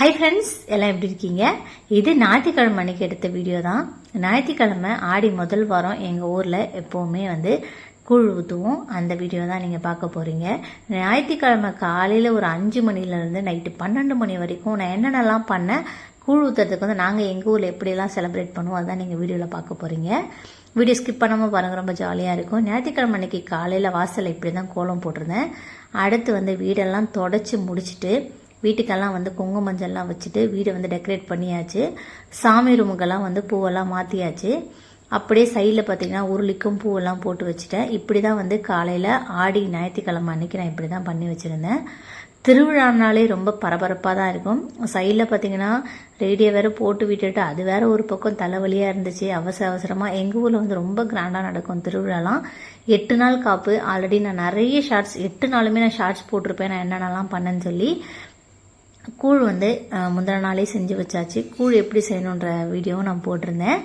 Hi friends எல்லாம் எப்படி இருக்கீங்க? இது ஞாயிற்றுக்கிழமை அன்னைக்கு எடுத்த வீடியோ தான். ஞாயிற்றுக்கிழமை ஆடி முதல் வாரம் எங்கள் ஊரில் எப்போவுமே வந்து கூழ் ஊற்றுவோம் அந்த வீடியோ தான் நீங்கள் பார்க்க போகிறீங்க ஞாயிற்றுக்கிழமை காலையில் ஒரு அஞ்சு மணிலேருந்து நைட்டு பன்னெண்டு மணி வரைக்கும் நான் என்னென்னலாம் பண்ணேன் கூழ் ஊற்றுறதுக்கு வந்து நாங்கள் எங்கள் ஊரில் எப்படியெல்லாம் செலிப்ரேட் பண்ணுவோம் அதான் நீங்கள் வீடியோவில் பார்க்க போகிறீங்க வீடியோ ஸ்கிப் பண்ணாமல் பாருங்கள் ரொம்ப ஜாலியாக இருக்கும். ஞாயிற்றுக்கிழமை அன்னைக்கு காலையில் வாசலில் இப்படி தான் கோலம் போட்டிருந்தேன். அடுத்து வந்து வீடெல்லாம் தொடச்சி முடிச்சுட்டு வீட்டுக்கெல்லாம் வந்து குங்கும மஞ்சள்லாம் வச்சுட்டு வீடை வந்து டெக்கரேட் பண்ணியாச்சு. சாமி ரூமுக்கெல்லாம் வந்து பூவெல்லாம் மாற்றியாச்சு அப்படியே சைடில் பார்த்தீங்கன்னா உருளிக்கும் பூவெல்லாம் போட்டு வச்சுட்டேன். இப்படி தான் வந்து காலையில் ஆடி ஞாயிற்றுக்கிழமை அன்னைக்கு நான் இப்படி தான் பண்ணி வச்சுருந்தேன். திருவிழானாலே ரொம்ப பரபரப்பாக தான் இருக்கும் சைடில் பார்த்தீங்கன்னா ரேடியோ வேறு போட்டு விட்டுட்டு அது வேற ஒரு பக்கம் தலைவலியாக இருந்துச்சு. அவசர அவசரமாக எங்கள் ஊரில் வந்து ரொம்ப கிராண்டாக நடக்கும் திருவிழாலாம். எட்டு நாள் காப்பு. ஆல்ரெடி நான் நிறைய ஷார்ட்ஸ் எட்டு நாளுமே நான் ஷார்ட்ஸ் போட்டிருப்பேன். நான் என்னென்னலாம் பண்ணேன்னு சொல்லி கூழ் வந்து முந்தின நாளே செஞ்சு வச்சாச்சு. கூழ் எப்படி செய்யணுன்ற வீடியோவும் நான் போட்டிருந்தேன்.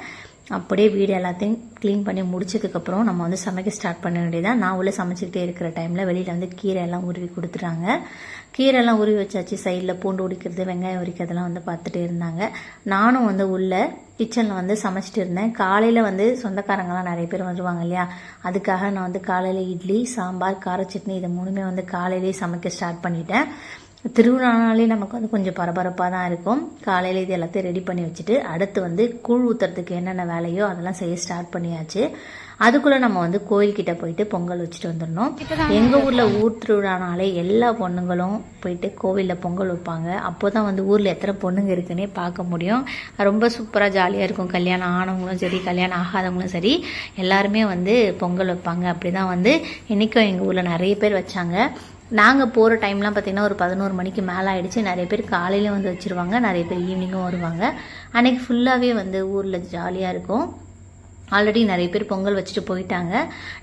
அப்படியே வீடு எல்லாத்தையும் க்ளீன் பண்ணி முடிச்சதுக்கப்புறம் நம்ம வந்து சமைக்க ஸ்டார்ட் பண்ண வேண்டியதான் நான் உள்ளே சமைச்சிக்கிட்டே இருக்கிற டைமில் வெளியில் வந்து கீரை எல்லாம் உருவி கொடுத்துட்டாங்க. கீரைலாம் உருவி வச்சாச்சு. சைடில் பூண்டு உடிக்கிறது வெங்காயம் உரிக்கிறதுலாம் வந்து பார்த்துட்டே இருந்தாங்க. நானும் வந்து உள்ளே கிச்சனில் வந்து சமைச்சிட்டு இருந்தேன். காலையில் வந்து சொந்தக்காரங்களாம் நிறைய பேர் வருவாங்க இல்லையா? அதுக்காக நான் வந்து காலையில் இட்லி சாம்பார் கார சட்னி இது மூணுமே வந்து காலையிலேயே சமைக்க ஸ்டார்ட் பண்ணிட்டேன். திருவிழானாலே நமக்கு வந்து கொஞ்சம் பரபரப்பாக தான் இருக்கும். காலையில் இது எல்லாத்தையும் ரெடி பண்ணி வச்சுட்டு அடுத்து வந்து கூழ் ஊற்றுறதுக்கு என்னென்ன வேலையோ அதெல்லாம் செய்ய ஸ்டார்ட் பண்ணியாச்சு. அதுக்குள்ளே நம்ம வந்து கோயில்கிட்ட போயிட்டு பொங்கல் வச்சுட்டு வந்துடணும். எங்கள் ஊரில் ஊர் திருவிழானாலே எல்லா பொண்ணுங்களும் போயிட்டு கோவிலில் பொங்கல் வைப்பாங்க. அப்போ தான் வந்து ஊரில் எத்தனை பொண்ணுங்க இருக்குன்னே பார்க்க முடியும். ரொம்ப சூப்பராக ஜாலியாக இருக்கும். கல்யாணம் ஆனவங்களும் சரி கல்யாணம் ஆகாதவங்களும் சரி எல்லாருமே வந்து பொங்கல் வைப்பாங்க. அப்படி தான் வந்து இன்றைக்கும் எங்கள் ஊரில் நிறைய பேர் வச்சாங்க. நாங்கள் போகிற டைம்லாம் பார்த்திங்கன்னா ஒரு பதினோரு மணிக்கு மேலே ஆகிடுச்சு நிறைய பேர் காலையிலே வந்து வச்சுருவாங்க. நிறைய பேர் ஈவினிங்கும் வருவாங்க. அன்றைக்கி ஃபுல்லாகவே வந்து ஊரில் ஜாலியாக இருக்கும். ஆல்ரெடி நிறைய பேர் பொங்கல் வச்சுட்டு போயிட்டாங்க.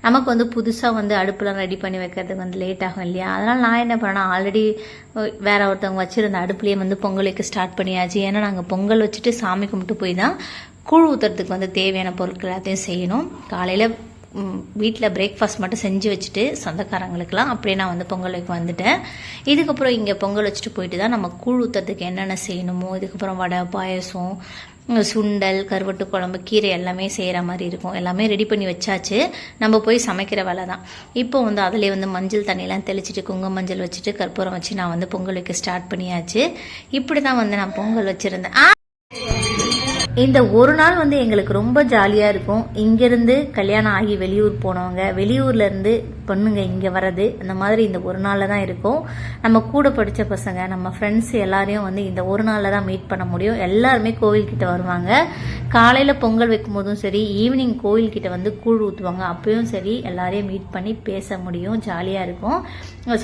நமக்கு வந்து புதுசாக வந்து அடுப்புலாம் ரெடி பண்ணி வைக்கிறதுக்கு வந்து லேட் ஆகும் இல்லையா? அதனால் நான் என்ன பண்ணேன்னா ஆல்ரெடி வேற ஒருத்தவங்க வச்சுருந்த அடுப்புலேயே வந்து பொங்கல் வைக்க ஸ்டார்ட் பண்ணியாச்சு. ஏன்னா நாங்கள் பொங்கல் வச்சுட்டு சாமி கும்பிட்டு போய் தான் கூழ் ஊற்றுறதுக்கு வந்து தேவையான பொருட்கள் எல்லாத்தையும் செய்யணும். காலையில் வீட்டில் பிரேக்ஃபாஸ்ட் மட்டும் செஞ்சு வச்சுட்டு சொந்தக்காரங்களுக்கெல்லாம் அப்படியே நான் வந்து பொங்கல் வைக்க வந்துட்டேன். இதுக்கப்புறம் இங்கே பொங்கல் வச்சுட்டு போயிட்டு தான் நம்ம கூழ் ஊற்றுறதுக்கு என்னென்ன செய்யணுமோ இதுக்கப்புறம் வடை பாயசம் சுண்டல் கருவட்டு குழம்பு கீரை எல்லாமே செய்கிற மாதிரி இருக்கும். எல்லாமே ரெடி பண்ணி வச்சாச்சு. நம்ம போய் சமைக்கிற வேலை தான். இப்போ வந்து அதிலே வந்து மஞ்சள் தண்ணியெல்லாம் தெளிச்சிட்டு குங்கும மஞ்சள் வச்சுட்டு கற்பூரம் வச்சு நான் வந்து பொங்கல் வைக்க ஸ்டார்ட் பண்ணியாச்சு. இப்படி தான் வந்து நான் பொங்கல் வச்சுருந்தேன். இந்த ஒரு நாள் வந்து எங்களுக்கு ரொம்ப ஜாலியாக இருக்கும். இங்கேருந்து கல்யாணம் ஆகி வெளியூர் போனவங்க வெளியூர்லேருந்து பொண்ணுங்க இங்கே வர்றது அந்த மாதிரி இந்த ஒரு நாளில் தான் இருக்கும். நம்ம கூட படித்த பசங்க நம்ம ஃப்ரெண்ட்ஸ் எல்லாரையும் வந்து இந்த ஒரு நாளில் தான் மீட் பண்ண முடியும். எல்லாருமே கோவில்கிட்ட வருவாங்க. காலையில் பொங்கல் வைக்கும் போதும் சரி ஈவினிங் கோவில்கிட்ட வந்து கூழ் ஊற்றுவாங்க அப்பயும் சரி எல்லாரையும் மீட் பண்ணி பேச முடியும். ஜாலியாக இருக்கும்.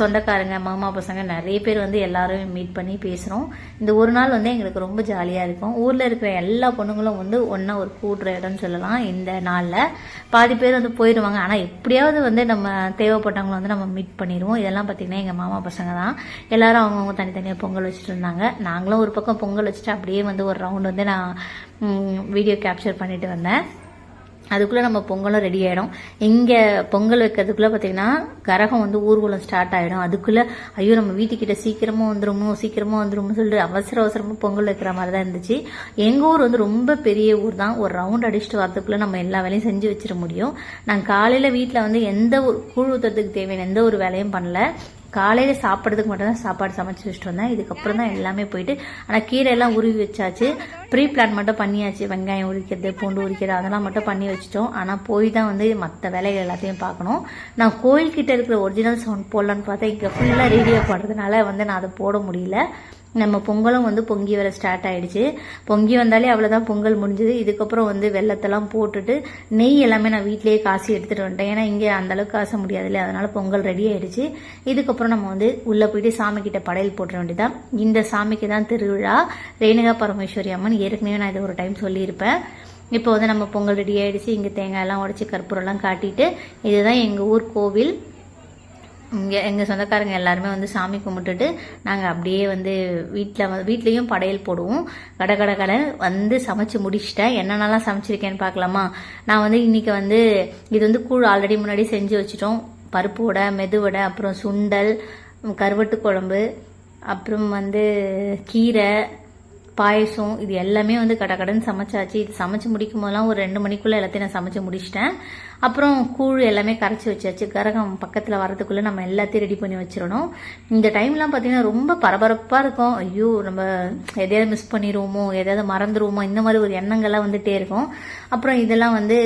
சொந்தக்காரங்க மாமா பசங்க நிறைய பேர் வந்து எல்லாரும் மீட் பண்ணி பேசுகிறோம் இந்த ஒரு நாள் வந்து எங்களுக்கு ரொம்ப ஜாலியாக இருக்கும். ஊரில் இருக்கிற எல்லா பொண்ணுங்களும் வந்து ஒன்றா ஒரு கூடுற இடம்னு சொல்லலாம் இந்த நாளில். பாதி பேர் வந்து போயிடுவாங்க. ஆனால் எப்படியாவது வந்து நம்ம தேவைப்பட்டவங்களை வந்து நம்ம மீட் பண்ணிடுவோம். இதெல்லாம் பார்த்திங்கன்னா எங்கள் மாமா பசங்க தான். எல்லாரும் அவங்கவுங்க தனித்தனியாக பொங்கல் வச்சுட்டு இருந்தாங்க. நாங்களும் ஒரு பக்கம் பொங்கல் வச்சுட்டு அப்படியே வந்து ஒரு ரவுண்ட் வந்து நான் வீடியோ கேப்சர் பண்ணிட்டு வந்தேன். அதுக்குள்ளே நம்ம பொங்கலும் ரெடி ஆகிடும் இங்கே பொங்கல் வைக்கிறதுக்குள்ளே பார்த்தீங்கன்னா கரகம் வந்து ஊர்வலம் ஸ்டார்ட் ஆகிடும் அதுக்குள்ளே ஐயோ நம்ம வீட்டுக்கிட்ட சீக்கிரமாக வந்துடுமோ சீக்கிரமாக வந்துடுமோ சொல்லிட்டு அவசர அவசரமாக பொங்கல் வைக்கிற மாதிரி தான் இருந்துச்சு. எங்கள் ஊர் வந்து ரொம்ப பெரிய ஊர் தான். ஒரு ரவுண்ட் அடிச்சுட்டு வரதுக்குள்ளே நம்ம எல்லா வேலையும் செஞ்சு வச்சிட முடியும். நான் காலையில் வீட்டில் வந்து எந்த ஒரு கூழ் ஊற்றுறதுக்கு தேவையான எந்த ஒரு வேலையும் பண்ணல. காலையில் சாப்பிட்றதுக்கு மட்டும் தான் சாப்பாடு சமைச்சு வச்சுட்டு வந்தேன். இதுக்கப்புறம் தான் எல்லாமே போயிட்டு ஆனால் கீரை எல்லாம் உருவி வச்சாச்சு. ப்ரீ பிளான் மட்டும் பண்ணியாச்சு. வெங்காயம் உரிக்கிறது பூண்டு உரிக்கிறது அதெல்லாம் மட்டும் பண்ணி வச்சிட்டோம். ஆனால் போய் தான் வந்து மற்ற வேலைகள் எல்லாத்தையும் பார்க்கணும். நான் கோயில்கிட்ட இருக்கிற ஒரிஜினல் சவுண்ட் போடலான்னு பார்த்தா இங்கே ஃபுல்லாக ரேடியோ பண்ணுறதுனால வந்து நான் அதை போட முடியல. நம்ம பொங்கலும் வந்து பொங்கி வர ஸ்டார்ட் ஆயிடுச்சு. பொங்கி வந்தாலே அவ்வளோதான் பொங்கல் முடிஞ்சது. இதுக்கப்புறம் வந்து வெள்ளத்தெல்லாம் போட்டுட்டு நெய் எல்லாமே நான் வீட்டிலேயே காசி எடுத்துகிட்டு வந்துட்டேன். ஏன்னா இங்கே அந்தளவுக்கு காச முடியாது அதனால் பொங்கல் ரெடி ஆயிடுச்சு. இதுக்கப்புறம் நம்ம வந்து உள்ளே போயிட்டு சாமிக்கிட்ட படையல் போட்டுற வேண்டியதான் இந்த சாமிக்கு தான் திருவிழா. ரேணுகா பரமேஸ்வரி அம்மன் ஏற்கனவே நான் இதை ஒரு டைம் சொல்லியிருப்பேன். இப்போ வந்து நம்ம பொங்கல் ரெடி ஆயிடுச்சு. இங்கே தேங்காய் எல்லாம் உடச்சி கற்பூரம்லாம் காட்டிட்டு இதுதான் எங்கள் ஊர் கோவில். இங்கே எங்கள் சொந்தக்காரங்க எல்லாருமே வந்து சாமி கும்பிட்டுட்டு நாங்கள் அப்படியே வந்து வீட்டில் வந்து வீட்லேயும் படையல் போடுவோம். கட கட கடை வந்து சமைச்சு முடிச்சிட்டேன். என்னென்னலாம் சமைச்சிருக்கேன்னு பார்க்கலாமா? நான் வந்து இன்னைக்கு வந்து இது வந்து கூழ் ஆல்ரெடி முன்னாடி செஞ்சு வச்சிட்டோம். பருப்பு வடை மெது வடை அப்புறம் சுண்டல் கருவட்டு குழம்பு அப்புறம் வந்து கீரை பாயசம் இது எல்லாமே வந்து கடகடன்னு சமைச்சாச்சு. இது சமைச்சு முடிக்கும் போதெல்லாம் ஒரு ரெண்டு மணிக்குள்ளே எல்லாத்தையும் நான் சமைச்சு முடிச்சிட்டேன். அப்புறம் கூழ் எல்லாமே கரைச்சி வச்சாச்சு. கரகம் பக்கத்தில் வரதுக்குள்ளே நம்ம எல்லாத்தையும் ரெடி பண்ணி வச்சிடணும். இந்த டைம்லாம் பார்த்தீங்கன்னா ரொம்ப பரபரப்பாக இருக்கும். ஐயோ நம்ம எதையாவது மிஸ் பண்ணிடுவோமோ எதையாவது மறந்துடுவோமோ இந்த மாதிரி ஒரு எண்ணங்கள்லாம் வந்துகிட்டே இருக்கும். அப்புறம் இதெல்லாம் வந்து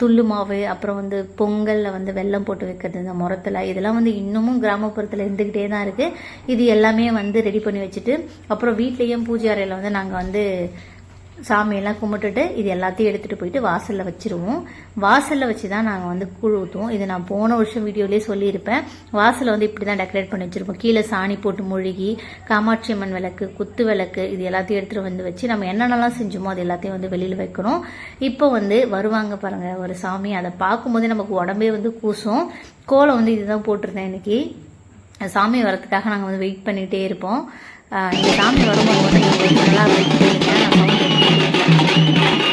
துள்ளு மாவு அப்புறம் வந்து பொங்கலில் வந்து வெல்லம் போட்டு வைக்கிறது இந்த முரத்தில். இதெல்லாம் வந்து இன்னமும் கிராமப்புறத்தில் இருந்துக்கிட்டே தான் இருக்குது இது எல்லாமே வந்து ரெடி பண்ணி வச்சுட்டு அப்புறம் வீட்லேயும் பூஜை அறையில் வந்து நாங்கள் வந்து சாமியெல்லாம் கும்பிட்டுட்டு இது எல்லாத்தையும் எடுத்துகிட்டு போயிட்டு வாசலில் வச்சிருவோம். வாசலில் வச்சு தான் நாங்கள் வந்து கூழ் ஊற்றுவோம் இது நான் போன வருஷம் வீடியோலேயே சொல்லியிருப்பேன். வாசலில் வந்து இப்படி தான் டெக்கரேட் பண்ணி வச்சுருப்போம். கீழே சாணி போட்டு மூழ்கி காமாட்சி அம்மன் விளக்கு குத்து விளக்கு இது எல்லாத்தையும் எடுத்துகிட்டு வந்து வச்சு நம்ம என்னென்னலாம் செஞ்சோமோ அது எல்லாத்தையும் வந்து வெளியில் வைக்கணும் இப்போ வந்து வருவாங்க பாருங்கள் ஒரு சாமி அதை பார்க்கும்போதே நமக்கு உடம்பே வந்து கூசும். கோலம் வந்து இதுதான் போட்டிருந்தேன் இன்னைக்கு. சாமி வரதுக்காக நாங்கள் வந்து வெயிட் பண்ணிகிட்டே இருப்போம். இந்த சாமி வரும்போது நல்லா வெயிட் பண்ணுங்க. நான் sound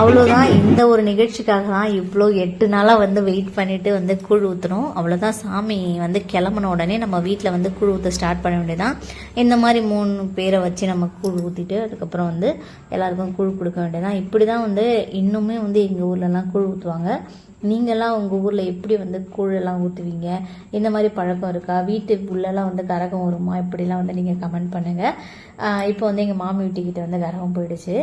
அவ்வளோதான் இந்த ஒரு நிகழ்ச்சிக்காக தான் இவ்வளோ எட்டு நாளாக வந்து வெயிட் பண்ணிட்டு வந்து கூழ் ஊற்றுறோம் அவ்வளோதான் சாமி வந்து கிளம்புன உடனே நம்ம வீட்டில் வந்து கூழ் ஊற்ற ஸ்டார்ட் பண்ண வேண்டியதான் இந்த மாதிரி மூணு பேரை வச்சு நம்ம கூழ் ஊற்றிட்டு அதுக்கப்புறம் வந்து எல்லாருக்கும் கூழ் கொடுக்க வேண்டியதான் இப்படி தான் வந்து இன்னுமே வந்து எங்கள் ஊர்லலாம் கூழ் ஊற்றுவாங்க நீங்கள்லாம் உங்கள் ஊரில் எப்படி வந்து கூழெல்லாம் ஊற்றுவீங்க இந்த மாதிரி பழக்கம் இருக்கா? வீட்டு உள்ளெல்லாம் வந்து கரகம் வருமா? இப்படிலாம் வந்து நீங்கள் கமெண்ட் பண்ணுங்கள் இப்போ வந்து எங்கள் மாமி வீட்டுக்கிட்ட வந்து கரகம் போயிடுச்சு.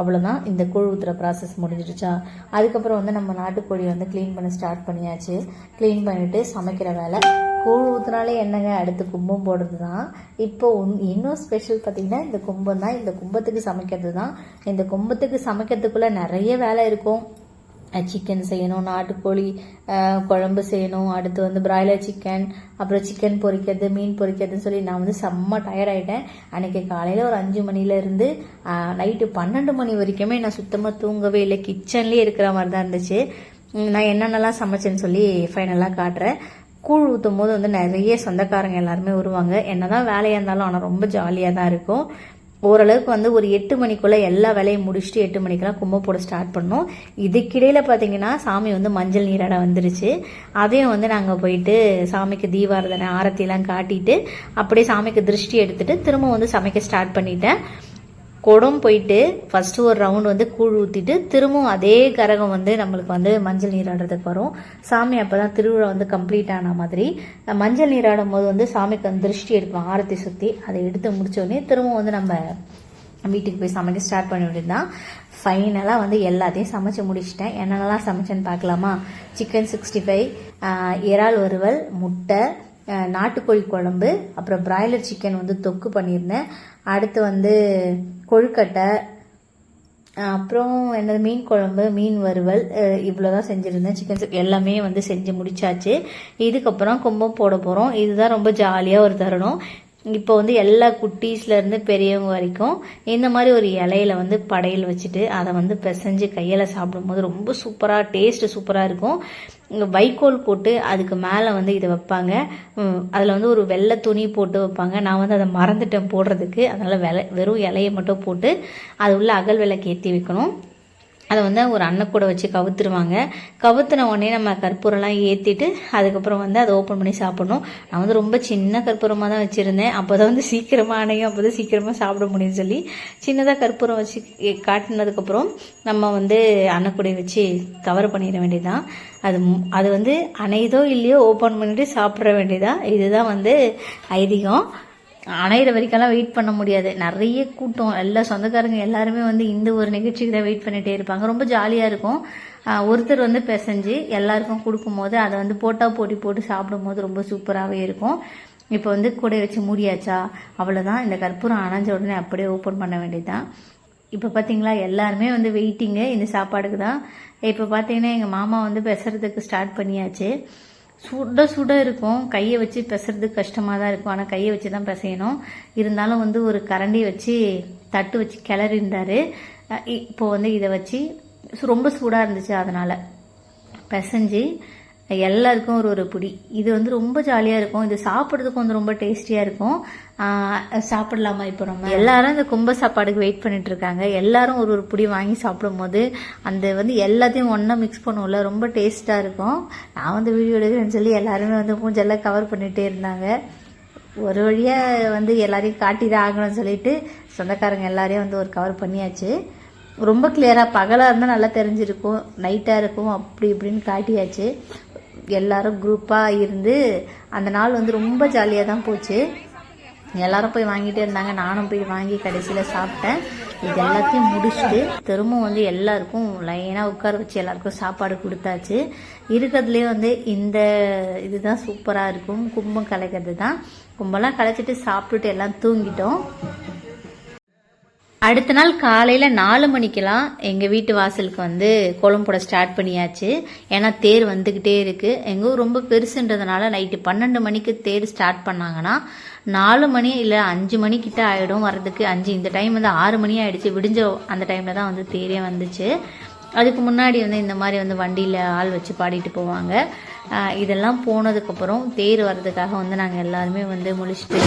அவ்வளோதான் இந்த கூழ் ஊற்றுற ப்ராசஸ் முடிஞ்சிடுச்சா? அதுக்கப்புறம் வந்து நம்ம நாட்டுக்கோழி வந்து க்ளீன் பண்ண ஸ்டார்ட் பண்ணியாச்சு. க்ளீன் பண்ணிவிட்டு சமைக்கிற வேலை. கூழ் ஊற்றுனாலே என்னங்க? அடுத்து கும்பம் போடுறது தான் இப்போ இன்னும் ஸ்பெஷல் பார்த்தீங்கன்னா இந்த கும்பம் தான் இந்த கும்பத்துக்கு சமைக்கிறது தான் இந்த கும்பத்துக்கு சமைக்கிறதுக்குள்ளே நிறைய வேலை இருக்கும். சிக்கன் செய்யணும் நாட்டுக்கோழி குழம்பு செய்யணும். அடுத்து வந்து பிராய்லர் சிக்கன் அப்புறம் சிக்கன் பொரிக்கிறது மீன் பொரிக்கிறதுன்னு சொல்லி நான் வந்து செம்ம டயர்ட் ஆகிட்டேன் அன்னைக்கு காலையில் ஒரு அஞ்சு மணிலேருந்து நைட்டு பன்னெண்டு மணி வரைக்குமே நான் சுத்தமாக தூங்கவே இல்லை. கிச்சன்லேயே இருக்கிற மாதிரி தான் இருந்துச்சு. நான் என்னென்னலாம் சமைச்சேன்னு சொல்லி ஃபைனலாக காட்டுறேன். கூழ் ஊற்றும் போது வந்து நிறைய சொந்தக்காரங்க எல்லாருமே வருவாங்க. என்னதான் வேலையாக இருந்தாலும் ஆனால் ரொம்ப ஜாலியாக தான் இருக்கும். ஓரளவுக்கு வந்து ஒரு எட்டு மணிக்குள்ளே எல்லா வேலையும் முடிச்சுட்டு எட்டு மணிக்கெல்லாம் கும்பம் போட ஸ்டார்ட் பண்ணோம். இதுக்கிடையில் பார்த்தீங்கன்னா சாமி வந்து மஞ்சள் நீராட வந்துருச்சு. அதையும் வந்து நாங்கள் போயிட்டு சாமிக்கு தீபாரதனை ஆரத்திலாம் காட்டிட்டு அப்படியே சாமிக்கு திருஷ்டி எடுத்துட்டு திரும்ப வந்து சமைக்க ஸ்டார்ட் பண்ணிட்டேன். குடம் போயிட்டு ஃபஸ்ட்டு ஒரு ரவுண்ட் வந்து கூழ் ஊற்றிட்டு திரும்பவும் அதே கரகம் வந்து நம்மளுக்கு வந்து மஞ்சள் நீராடுறதுக்கு வரும். சாமி அப்போ தான் திருவிழா வந்து கம்ப்ளீட் ஆன மாதிரி. மஞ்சள் நீராடும் போது வந்து சாமிக்கு வந்து திருஷ்டி எடுப்போம் ஆரத்தி சுற்றி அதை எடுத்து முடித்தோடனே திரும்பவும் வந்து நம்ம வீட்டுக்கு போய் சமைக்க ஸ்டார்ட் பண்ண வேண்டியதுதான். ஃபைனலாக வந்து எல்லாத்தையும் சமைச்சு முடிச்சிட்டேன். என்னென்னலாம் சமைச்சேன்னு பார்க்கலாமா? சிக்கன் சிக்ஸ்டி ஃபைவ் இறால் வறுவல் முட்டை நாட்டுக்கோழி குழம்பு அப்புறம் பிராய்லர் சிக்கன் வந்து தொக்கு பண்ணியிருந்தேன். அடுத்து வந்து கொழுக்கட்டை அப்புறம் என்னது மீன் குழம்பு மீன் வறுவல் அஹ் இவ்வளோதான் செஞ்சுருந்தேன். சிக்கன் எல்லாமே வந்து செஞ்சு முடிச்சாச்சு. இதுக்கப்புறம் கும்பம் போட போகிறோம் இதுதான் ரொம்ப ஜாலியாக ஒரு தருணம். இப்போ வந்து எல்லா குட்டீஸ்லேருந்து பெரியவங்க வரைக்கும் இந்த மாதிரி ஒரு இலையில வந்து படையல் வச்சுட்டு அதை வந்து பிசைஞ்சு கையில் சாப்பிடும்போது ரொம்ப சூப்பராக டேஸ்ட்டு சூப்பராக இருக்கும். வைக்கோல் போட்டு அதுக்கு மேலே வந்து இதை வைப்பாங்க. அதில் வந்து ஒரு வெள்ளை துணி போட்டு வைப்பாங்க. நான் வந்து அதை மறந்துட்டேன் போடுறதுக்கு. அதனால் வெலை வெறும் இலையை மட்டும் போட்டு அது உள்ள அகல் விளக்கு ஏற்றி வைக்கணும். அதை வந்து ஒரு அன்னக்கூட வச்சு கவுத்துருவாங்க. கவுத்துன உடனே நம்ம கற்பூரம்லாம் ஏற்றிட்டு அதுக்கப்புறம் வந்து அதை ஓப்பன் பண்ணி சாப்பிடணும். நான் வந்து ரொம்ப சின்ன கற்பூரமாக தான் வச்சுருந்தேன். அப்போ தான் வந்து சீக்கிரமாக அணையும். அப்போ தான் சீக்கிரமாக சாப்பிட முடியும்னு சொல்லி சின்னதாக கற்பூரம் வச்சு காட்டினதுக்கப்புறம் நம்ம வந்து அன்னக்கூடை வச்சு கவர் பண்ணிட வேண்டியதுதான். அது மு- அது வந்து அணையுதோ இல்லையோ ஓப்பன் பண்ணிட்டு சாப்பிட வேண்டியதான் இதுதான் வந்து ஐதீகம். அணையிற வரைக்கெல்லாம் வெயிட் பண்ண முடியாது. நிறைய கூட்டம். எல்லா சொந்தக்காரங்க எல்லாருமே வந்து இந்த ஒரு நிகழ்ச்சிக்கு தான் வெயிட் பண்ணிட்டே இருப்பாங்க. ரொம்ப ஜாலியாக இருக்கும். ஒருத்தர் வந்து பிசைஞ்சு எல்லாருக்கும் கொடுக்கும்போது அதை வந்து போட்டா போட்டி போட்டு சாப்பிடும்போது ரொம்ப சூப்பராகவே இருக்கும். இப்போ வந்து கூட வச்சு மூடியாச்சா? அவ்வளோதான் இந்த கற்பூரம் அணைஞ்ச உடனே அப்படியே ஓப்பன் பண்ண வேண்டியதுதான். இப்போ பார்த்தீங்களா எல்லாருமே வந்து வெயிட்டிங்கு இந்த சாப்பாடுக்கு தான். இப்போ பார்த்தீங்கன்னா எங்கள் மாமா வந்து பெசுறதுக்கு ஸ்டார்ட் பண்ணியாச்சு. சுட சுட இருக்கும். கையை வச்சு பிசறதுக்கு கஷ்டமாக தான் இருக்கும். ஆனால் கையை வச்சு தான் பிசையணும். இருந்தாலும் வந்து ஒரு கரண்டி வச்சு தட்டு வச்சு கிளறிந்தார் இப்போ வந்து இதை வச்சு சு- ரொம்ப சூடாக இருந்துச்சு அதனால். பிசைஞ்சு எல்லாருக்கும் ஒரு ஒரு பிடி. இது வந்து ரொம்ப ஜாலியாக இருக்கும். இது சாப்பிட்றதுக்கு வந்து ரொம்ப டேஸ்டியாக இருக்கும். சாப்பிடலாமா இப்போ நம்ம எல்லாரும் இந்த கும்ப சாப்பாடுக்கு வெயிட் பண்ணிட்டு இருக்காங்க எல்லாரும் ஒரு ஒரு புடி வாங்கி சாப்பிடும்போது அந்த வந்து எல்லாத்தையும் ஒன்றா மிக்ஸ் பண்ணுவோம்ல ரொம்ப டேஸ்ட்டாக இருக்கும். நான் வந்து வீடியோ எடுக்கிறேன்னு சொல்லி எல்லாருமே வந்து மூஞ்செல்லாம் கவர் பண்ணிகிட்டே இருந்தாங்க. ஒரு வழியாக வந்து எல்லாரையும் காட்டி தான் ஆகணும்னு சொல்லிட்டு சொந்தக்காரங்க எல்லாரையும் வந்து ஒரு கவர் பண்ணியாச்சு. ரொம்ப கிளியராக பகலாக இருந்தால் நல்லா தெரிஞ்சிருக்கும். நைட்டாக இருக்கும் அப்படி இப்படின்னு காட்டியாச்சு. எல்லாரும் குரூப்பாக இருந்து அந்த நாள் வந்து ரொம்ப ஜாலியாக தான் போச்சு. எல்லாரும் போய் வாங்கிட்டே இருந்தாங்க. நானும் போய் வாங்கி கடைசியில் சாப்பிட்டேன். இது எல்லாத்தையும் முடிச்சுட்டு திரும்பவும் வந்து எல்லாருக்கும் லைனாக உட்கார வச்சு எல்லாருக்கும் சாப்பாடு கொடுத்தாச்சு. இருக்கிறதுலே வந்து இந்த இதுதான் சூப்பராக இருக்கும். கும்பம் கலைக்கிறது தான் கும்பம்லாம் கலைச்சிட்டு சாப்பிட்டுட்டு எல்லாம் தூங்கிட்டோம். அடுத்த நாள் காலையில் நாலு மணிக்கெல்லாம் எங்கள் வீட்டு வாசலுக்கு வந்து கோலம் போட ஸ்டார்ட் பண்ணியாச்சு. ஏன்னா தேர் வந்துக்கிட்டே இருக்குது எங்கள் ஊர் ரொம்ப பெருசுன்றதுனால நைட்டு பன்னெண்டு மணிக்கு தேர் ஸ்டார்ட் பண்ணாங்கன்னா நாலு மணி இல்லை அஞ்சு மணிக்கிட்ட ஆகிடும் வர்றதுக்கு. அஞ்சு இந்த டைம் வந்து ஆறு மணி ஆகிடுச்சு விடிஞ்ச அந்த டைமில் தான் வந்து தேரே வந்துச்சு. அதுக்கு முன்னாடி வந்து இந்த மாதிரி வந்து வண்டியில் ஆள் வச்சு பாடிட்டு போவாங்க. இதெல்லாம் போனதுக்கப்புறம் தேர் வர்றதுக்காக வந்து நாங்கள் எல்லாருமே வந்து முழிச்சிட்டு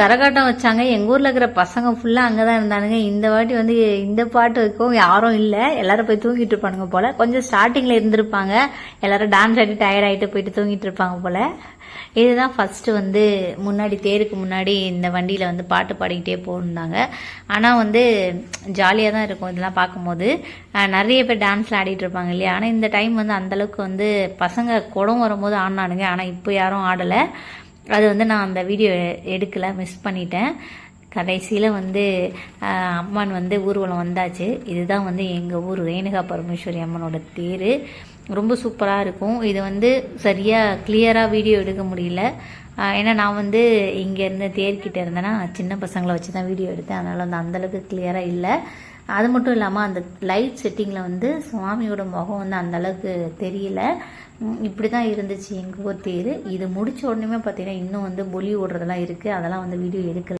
கரகாட்டம் வச்சாங்க. எங்க ஊர்ல இருக்கிற பசங்க ஃபுல்லா அங்கதான் இருந்தானுங்க. இந்த வாட்டி வந்து இந்த பாட்டு வைக்கவும் யாரும் இல்ல. எல்லாரும் போய் தூங்கிட்டு இருப்பானுங்க போல. கொஞ்சம் ஸ்டார்டிங்ல இருந்திருப்பாங்க. எல்லாரும் டான்ஸ் ஆடி டயர்ட் ஆயிட்டு போயிட்டு தூங்கிட்டு இருப்பாங்க போல. இதுதான் ஃபர்ஸ்ட் வந்து முன்னாடி தேருக்கு முன்னாடி இந்த வண்டியில வந்து பாட்டு பாடிக்கிட்டே போயிருந்தாங்க. ஆனா வந்து ஜாலியாக தான் இருக்கும் இதெல்லாம் பார்க்கும்போது. நிறைய பேர் டான்ஸ்ல ஆடிட்டு இருப்பாங்க இல்லையா? ஆனா இந்த டைம் வந்து அந்த அளவுக்கு வந்து பசங்க குடம் வரும்போது ஆடினானுங்க. ஆனா இப்போ யாரும் ஆடலை. அது வந்து நான் அந்த வீடியோ எடுக்கலை மிஸ் பண்ணிட்டேன். கடைசியில் வந்து அம்மன் வந்து ஊர்வலம் வந்தாச்சு. இதுதான் வந்து எங்கள் ஊர் ரேணுகா பரமேஸ்வரி அம்மனோட தேர். ரொம்ப சூப்பராக இருக்கும். இது வந்து சரியாக கிளியராக வீடியோ எடுக்க முடியல. ஏன்னா நான் வந்து இங்கேருந்து தேர்கிட்ட இருந்தேன்னா சின்ன பசங்களை வச்சு தான் வீடியோ எடுத்தேன். அதனால் வந்து அந்தளவுக்கு கிளியராக இல்லை. அது மட்டும் இல்லாமல் அந்த லைட் செட்டிங்கில் வந்து சுவாமியோட முகம் வந்து அந்தளவுக்கு தெரியல. இப்படி தான் இருந்துச்சு எங்கள் ஊர் தேர் இது முடிச்ச உடனே பார்த்தீங்கன்னா இன்னும் வந்து பொலி ஓடுறதெல்லாம் இருக்குது அதெல்லாம் வந்து வீடியோ எடுக்கல.